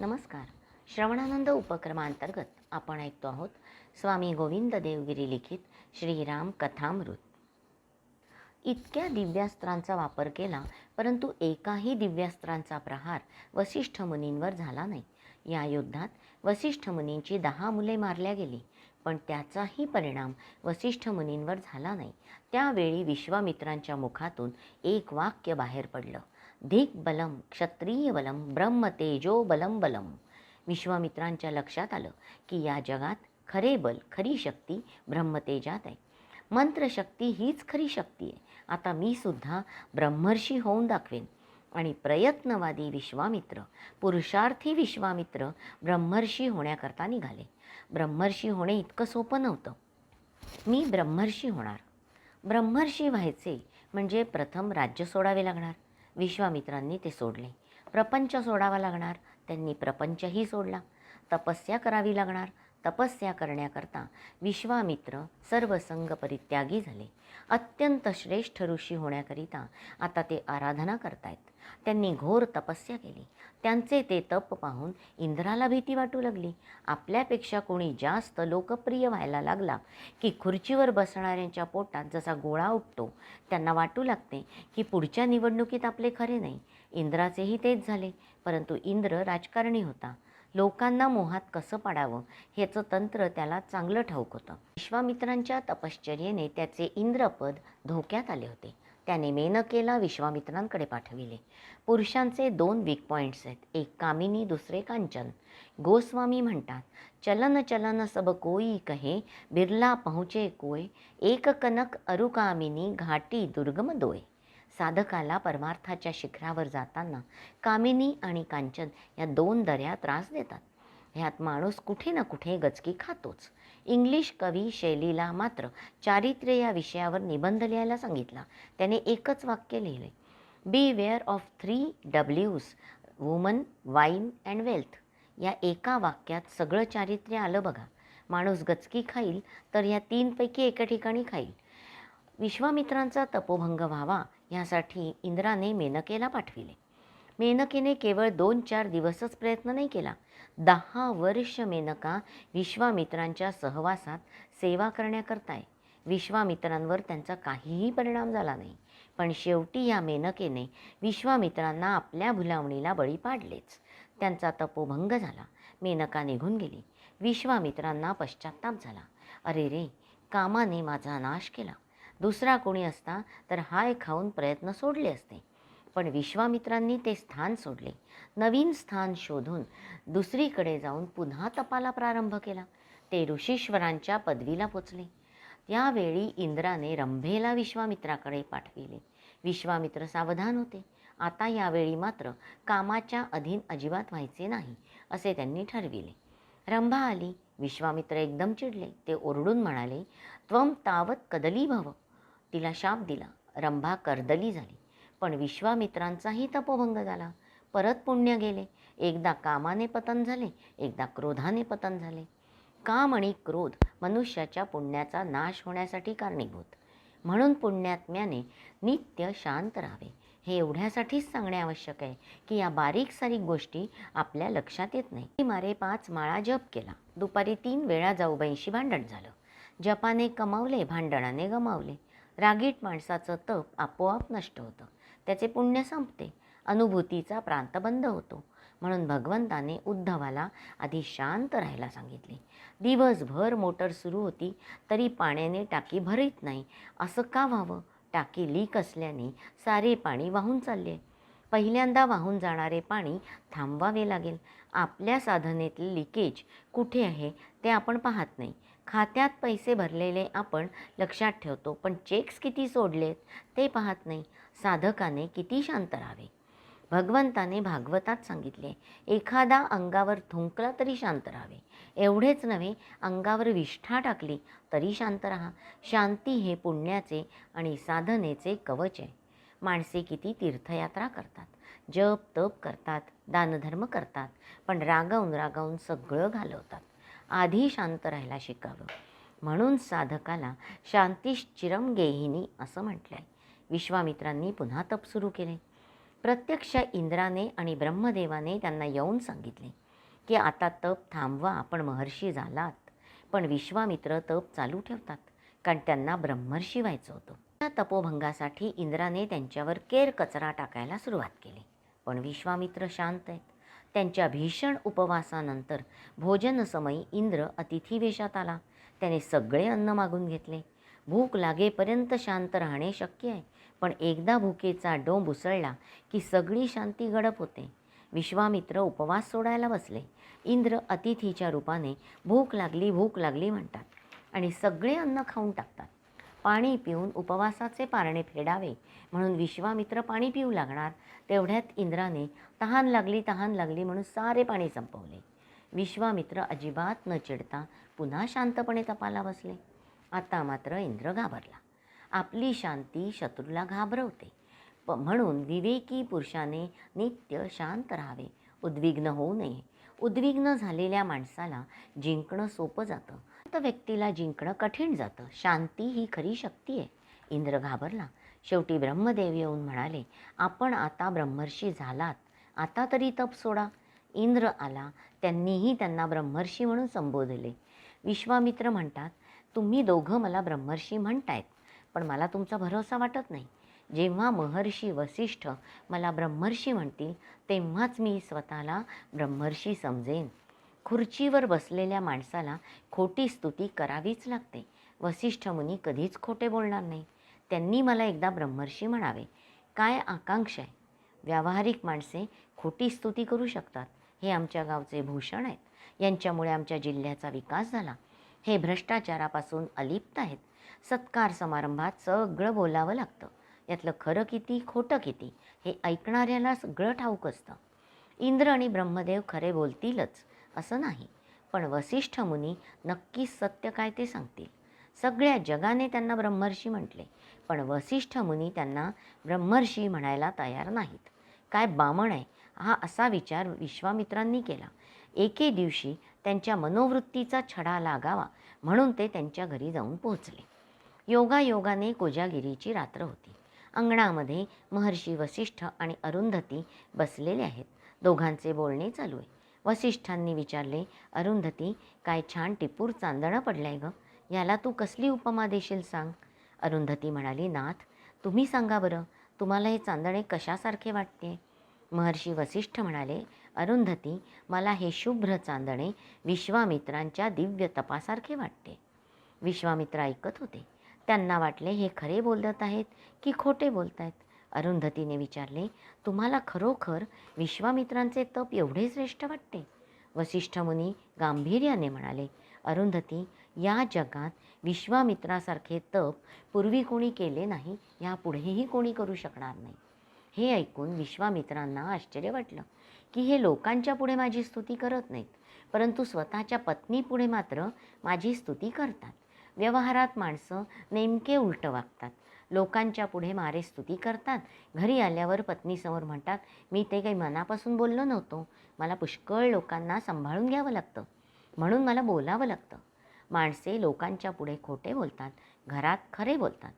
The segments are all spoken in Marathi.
नमस्कार. श्रवणानंद उपक्रमांतर्गत आपण ऐकतो आहोत स्वामी गोविंद देवगिरी लिखित श्रीराम कथामृत. इतक्या दिव्यास्त्रांचा वापर केला परंतु एकाही दिव्यास्त्रांचा प्रहार वसिष्ठ मुनींवर झाला नाही. या युद्धात वसिष्ठ मुनींची दहा मुले मारल्या गेली पण त्याचाही परिणाम वसिष्ठ मुनींवर झाला नाही. त्यावेळी विश्वामित्रांच्या मुखातून एक वाक्य बाहेर पडलं. धिक बलम क्षत्रिय बलम ब्रह्म तेजो बलम बलम. विश्वामित्रांच्या लक्षात आलं की या जगात खरे बल खरी शक्ती ब्रह्मतेजात आहे. मंत्रशक्ती हीच खरी शक्ती आहे. आता मी सुद्धा ब्रह्मर्षी होऊन दाखवेन. आणि प्रयत्नवादी विश्वामित्र पुरुषार्थी विश्वामित्र ब्रह्मर्षी होण्याकरता निघाले. ब्रह्मर्षी होणे इतकं सोपं नव्हतं. मी ब्रह्मर्षी होणार. ब्रह्मर्षी व्हायचे म्हणजे प्रथम राज्य सोडावे लागणार. विश्वामित्रांनी ते सोडले. प्रपंच सोडावा लागणार. त्यांनी प्रपंचही सोडला. तपस्या करावी लागणार. तपस्या करण्याकरता विश्वामित्र सर्व संघ परित्यागी झाले. अत्यंत श्रेष्ठ ऋषी होण्याकरिता आता ते आराधना करतायत. त्यांनी घोर तपस्या केली. त्यांचे ते तप पाहून इंद्राला भीती वाटू लागली. आपल्यापेक्षा कोणी जास्त लोकप्रिय व्हायला लागला की खुर्चीवर बसणाऱ्यांच्या पोटात जसा गोळा उठतो त्यांना वाटू लागते की पुढच्या निवडणुकीत आपले खरे नाही. इंद्राचेही तेच झाले परंतु इंद्र राजकारणी होता. लोकांना मोहात कसं पाडावं? ह्याचं तंत्र त्याला चांगलं ठाऊक होतं. विश्वामित्रांच्या तपश्चर्येने त्याचे इंद्रपद धोक्यात आले होते. त्याने मेनकेला विश्वामित्रांकडे पाठविले. पुरुषांचे दोन वीक पॉईंट्स आहेत. एक कामिनी दुसरे कांचन. गोस्वामी म्हणतात चलन चलन सब कोई कहे बिरला पहुचे कोय एक कनक अरुकामिनी घाटी दुर्गम दोय. साधकाला परमार्थाच्या शिखरावर जाताना कामिनी आणि कांचन या दोन दऱ्या त्रास देतात. ह्यात माणूस कुठे ना कुठे गचकी खातोच. इंग्लिश कवी शैलीला मात्र चारित्र्य या विषयावर निबंध लिहायला सांगितला. त्याने एकच वाक्य लिहिले. बी वेअर ऑफ थ्री डब्ल्यूज वुमन वाईन अँड वेल्थ या एका वाक्यात सगळं चारित्र्य आलं बघा. माणूस गचकी खाईल तर या तीनपैकी एका ठिकाणी खाईल. विश्वामित्रांचा तपोभंग व्हावा ह्यासाठी इंद्राने मेनकेला पाठविले. मेनकेने केवळ दोन चार दिवसच प्रयत्न नाही केला. दहा वर्ष मेनका विश्वामित्रांच्या सहवासात सेवा करण्याकरताय विश्वामित्रांवर त्यांचा काहीही परिणाम झाला नाही. पण शेवटी या मेनकेने विश्वामित्रांना आपल्या भुलावणीला बळी पाडलेच. त्यांचा तपोभंग झाला. मेनका निघून गेली. विश्वामित्रांना पश्चाताप झाला. अरे रे कामाने माझा नाश केला. दुसरा कोणी असता तर हाय खाऊन प्रयत्न सोडले असते. पण विश्वामित्रांनी ते स्थान सोडले. नवीन स्थान शोधून दुसरीकडे जाऊन पुन्हा तपाला प्रारंभ केला. ते ऋषीश्वरांच्या पदवीला पोचले. त्यावेळी इंद्राने रंभेला विश्वामित्राकडे पाठविले. विश्वामित्र सावधान होते. आता यावेळी मात्र कामाच्या अधीन अजिबात व्हायचे नाही असे त्यांनी ठरविले. रंभा आली. विश्वामित्र एकदम चिडले. ते ओरडून म्हणाले त्वम तावत कदली भव तिला शाप दिला. रंभा कर्दली झाली. पण विश्वामित्रांचाही तपोभंग झाला. परत पुण्य गेले. एकदा कामाने पतन झाले. एकदा क्रोधाने पतन झाले. काम आणि क्रोध मनुष्याच्या पुण्याचा नाश होण्यासाठी कारणीभूत. म्हणून पुण्यात्म्याने नित्य शांत राहावे. हे एवढ्यासाठीच सांगणे आवश्यक आहे की या बारीक सारीक गोष्टी आपल्या लक्षात येत नाही. मारे पाच माळा जप केला. दुपारी तीन वेळा जाऊबाईंशी भांडण झालं. जपाने कमावले भांडणाने गमावले. रागीट माणसाचं तप आपोआप नष्ट होतं. त्याचे पुण्य संपते. अनुभूतीचा प्रांत बंद होतो. म्हणून भगवंताने उद्धवाला आधी शांत राहायला सांगितले. दिवसभर मोटर सुरू होती तरी पाण्याने टाकी भरीत नाही. असं का व्हावं? टाकी लीक असल्याने सारे पाणी वाहून चालले. पहिल्यांदा वाहून जाणारे पाणी थांबवावे लागेल. आपल्या साधनेतले लिकेज कुठे आहे ते आपण पाहत नाही. खात्यात पैसे भरलेले आपण लक्षात ठेवतो पण चेक्स किती सोडलेत ते पाहत नाही. साधकाने किती शांत राहावे? भगवंताने भागवतात सांगितले एखादा अंगावर थुंकला तरी शांत राहावे. एवढेच नव्हे अंगावर विष्ठा टाकली तरी शांत राहा. शांती हे पुण्याचे आणि साधनेचे कवच आहे. माणसे किती तीर्थयात्रा करतात जप तप करतात दानधर्म करतात पण रागावून रागावून सगळं घालवतात. आधी शांत राहायला शिकावं. म्हणून साधकाला शांतीश चिरम गेहिनी असं म्हटलं आहे विश्वामित्रांनी पुन्हा तप सुरू केले. प्रत्यक्ष इंद्राने आणि ब्रह्मदेवाने त्यांना येऊन सांगितले की आता तप थांबवा आपण महर्षी झालात. पण विश्वामित्र तप चालू ठेवतात कारण त्यांना ब्रह्मर्षी व्हायचं होतं. त्या तपोभंगासाठी इंद्राने त्यांच्यावर केर कचरा टाकायला सुरुवात केली. पण विश्वामित्र शांत आहेत. त्यांच्या भीषण उपवासानंतर भोजनसमयी इंद्र अतिथीवेशात आला. त्याने सगळे अन्न मागून घेतले. भूक लागेपर्यंत शांत राहणे शक्य आहे पण एकदा भुकेचा डोंब उसळला की सगळी शांती गडप होते. विश्वामित्र उपवास सोडायला बसले. इंद्र अतिथीच्या रूपाने भूक लागली भूक लागली म्हणतात आणि सगळे अन्न खाऊन टाकतात. पाणी पिऊन उपवासाचे पारणे फेडावे. म्हणून विश्वामित्र पाणी पिऊ लागणार. तेवढ्यात इंद्राने तहान लागली तहान लागली म्हणून सारे पाणी संपवले. विश्वामित्र अजिबात न चिडता पुन्हा शांतपणे तपाला बसले. आता मात्र इंद्र घाबरला. आपली शांती शत्रूला घाबरवते. प म्हणून विवेकी पुरुषाने नित्य शांत राहावे. उद्विग्न होऊ नये. उद्विग्न झालेल्या माणसाला जिंकणं सोपं जातं. तर व्यक्तीला जिंकणं कठीण जातं. शांती ही खरी शक्ती आहे. इंद्र घाबरला. शेवटी ब्रह्मदेव येऊन म्हणाले आपण आता ब्रह्मर्षी झालात. आता तरी तप सोडा. इंद्र आला. त्यांनीही त्यांना ब्रह्मर्षी म्हणून संबोधले. विश्वामित्र म्हणतात तुम्ही दोघं मला ब्रह्मर्षी म्हणतायत पण मला तुमचा भरोसा वाटत नाही. जेव्हा महर्षी वसिष्ठ मला ब्रह्मर्षी म्हणतील तेव्हाच मी स्वतःला ब्रह्मर्षी समजेन. खुर्चीवर बसलेल्या माणसाला खोटी स्तुती करावीच लागते. वसिष्ठ मुनी कधीच खोटे बोलणार नाही. त्यांनी मला एकदा ब्रह्मर्षी म्हणावे काय आकांक्षा आहे? व्यावहारिक माणसे खोटी स्तुती करू शकतात. हे आमच्या गावचे भूषण आहेत. यांच्यामुळे आमच्या जिल्ह्याचा विकास झाला. हे भ्रष्टाचारापासून अलिप्त आहेत. सत्कार समारंभात सगळं बोलावं लागतं. यातलं खरं किती खोटं किती हे ऐकणाऱ्याला सगळं ठाऊक असतं. इंद्र आणि ब्रह्मदेव खरे बोलतीलच असं नाही. पण वसिष्ठ मुनी नक्कीच सत्य काय ते सांगतील. सगळ्या जगाने त्यांना ब्रह्मर्षी म्हटले पण वसिष्ठ मुनी त्यांना ब्रह्मर्षी म्हणायला तयार नाहीत. काय बामण आहे हा असा विचार विश्वामित्रांनी केला. एके दिवशी त्यांच्या मनोवृत्तीचा छडा लागावा म्हणून ते त्यांच्या घरी जाऊन पोहोचले. योगायोगाने कोजागिरीची रात्र होती. अंगणामध्ये महर्षी वसिष्ठ आणि अरुंधती बसलेले आहेत. दोघांचे बोलणे चालू आहे. वसिष्ठांनी विचारले अरुंधती काय छान टिपूर चांदणं पडलंय ग. याला तू कसली उपमा देशील सांग. अरुंधती म्हणाली नाथ तुम्ही सांगा बरं तुम्हाला हे चांदणे कशासारखे वाटते? महर्षी वसिष्ठ म्हणाले अरुंधती मला हे शुभ्र चांदणे विश्वामित्रांच्या दिव्य तपासारखे वाटते. विश्वामित्र ऐकत होते. त्यांना वाटले हे खरे बोलत आहेत की खोटे बोलत आहेत? अरुंधतीने विचारले तुम्हाला खरोखर विश्वामित्रांचे तप एवढे श्रेष्ठ वाटते? वसिष्ठ मुनी गांभीर्याने म्हणाले अरुंधती या जगात विश्वामित्रासारखे तप पूर्वी कोणी केले नाही यापुढेही कोणी करू शकणार नाही. हे ऐकून विश्वामित्रांना आश्चर्य वाटलं की हे लोकांच्या पुढे माझी स्तुती करत नाहीत परंतु स्वतःच्या पत्नीपुढे मात्र माझी स्तुती करतात. व्यवहारात माणसं नेमके उलटं वागतात. लोकांच्या पुढे मारे स्तुती करतात. घरी आल्यावर पत्नीसमोर म्हणतात मी ते काही मनापासून बोललो नव्हतो. मला पुष्कळ लोकांना सांभाळून घ्यावं लागतं. म्हणून मला बोलावं लागतं. माणसे लोकांच्या पुढे खोटे बोलतात घरात खरे बोलतात.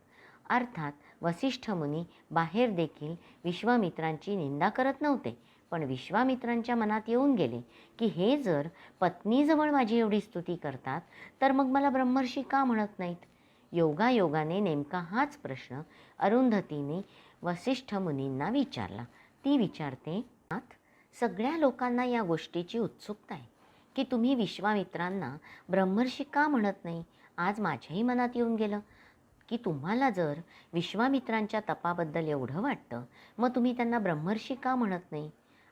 अर्थात वसिष्ठ मुनी बाहेर देखील विश्वामित्रांची निंदा करत नव्हते. पण विश्वामित्रांच्या मनात येऊन गेले की हे जर पत्नीजवळ माझी एवढी स्तुती करतात तर मग मला ब्रह्मर्षी का म्हणत नाहीत? योगायोगाने नेमका हाच प्रश्न अरुंधतीने वसिष्ठ मुनींना विचारला. ती विचारते नाथ सगळ्या लोकांना या गोष्टीची उत्सुकता आहे की तुम्ही विश्वामित्रांना ब्रह्मर्षी का म्हणत नाही? आज माझ्याही मनात येऊन गेलं की तुम्हाला जर विश्वामित्रांच्या तपाबद्दल एवढं वाटतं मग तुम्ही त्यांना ब्रह्मर्षी का म्हणत नाही?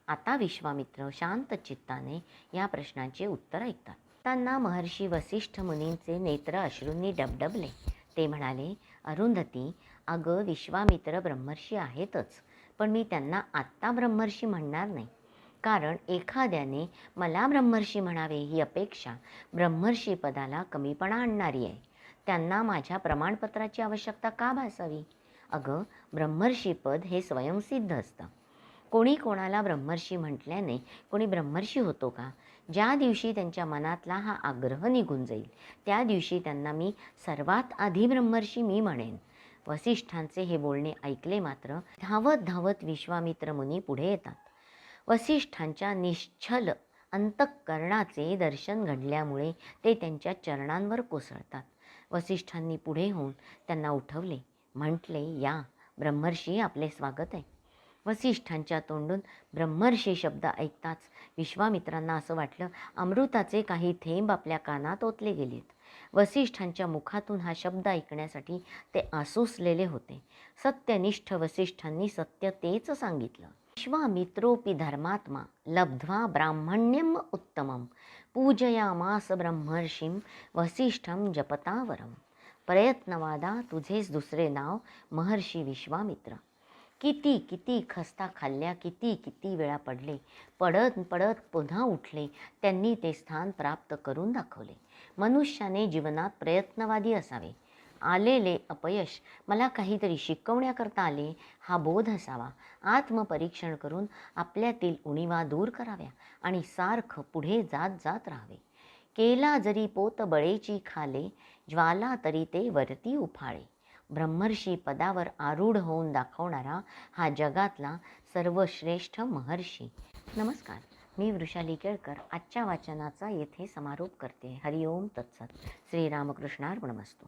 आता विश्वामित्र शांत चित्ताने या प्रश्नाचे उत्तर ऐकतात. त्यांना महर्षी वसिष्ठ मुनींचे नेत्र अश्रूंनी डबडबले. ते म्हणाले अरुंधती अगं विश्वामित्र ब्रह्मर्षी आहेतच पण मी त्यांना आत्ता ब्रह्मर्षी म्हणणार नाही. कारण एखाद्याने मला ब्रह्मर्षी म्हणावे ही अपेक्षा ब्रह्मर्षी पदाला कमीपणा आणणारी आहे. त्यांना माझ्या प्रमाणपत्राची आवश्यकता का भासावी? अगं ब्रह्मर्षी पद हे स्वयंसिद्ध असतं. कोणी कोणाला ब्रह्मर्षी म्हटल्याने कोणी ब्रह्मर्षी होतो का? ज्या दिवशी त्यांच्या मनातला हा आग्रह निघून जाईल त्या दिवशी त्यांना मी सर्वात आधी ब्रह्मर्षी मी म्हणेन. वसिष्ठांचे हे बोलणे ऐकले मात्र धावत धावत विश्वामित्र मुनी पुढे येतात. वसिष्ठांच्या निश्चल अंतःकरणाचे दर्शन घडल्यामुळे ते त्यांच्या चरणांवर कोसळतात. वसिष्ठांनी पुढे होऊन त्यांना उठवले म्हटले या ब्रह्मर्षी आपले स्वागत आहे. वसिष्ठांच्या तोंडून ब्रह्मर्षी शब्द ऐकताच विश्वामित्रांना असं वाटलं अमृताचे काही थेंब आपल्या कानात ओतले गेलेत. वसिष्ठांच्या मुखातून हा शब्द ऐकण्यासाठी ते आसुसलेले होते. सत्यनिष्ठ वसिष्ठांनी सत्य तेच सांगितलं. विश्वामित्रोपि धर्मात्मा लब्ध्वा ब्राह्मण्यम उत्तमं पूजयामास ब्रह्मर्षीं वसिष्ठं जपतावरम। प्रयत्नवादा तुझेच दुसरे नाव महर्षी विश्वामित्र। किती किती खस्ता खाल्ल्या किती किती वेळा पडले पडत पडत पुन्हा उठले त्यांनी ते स्थान प्राप्त करून दाखवले. मनुष्याने जीवनात प्रयत्नवादी असावे. आलेले अपयश मला काहीतरी शिकवण्याकरता आले हा बोध असावा. आत्मपरीक्षण करून आपल्यातील उणीवा दूर कराव्या आणि सारखं पुढे जात जात राहावे. केला जरी पोत बळेची खाले ज्वाला तरी ते वरती उफाळे. ब्रह्मर्षी पदावर आरूढ होऊन दाखवणारा हा जगातला सर्वश्रेष्ठ महर्षी. नमस्कार मी वृषाली केळकर. आजच्या वाचनाचा येथे समारोप करते. हरिओम तत्सत. श्रीरामकृष्णार्पणमस्तू.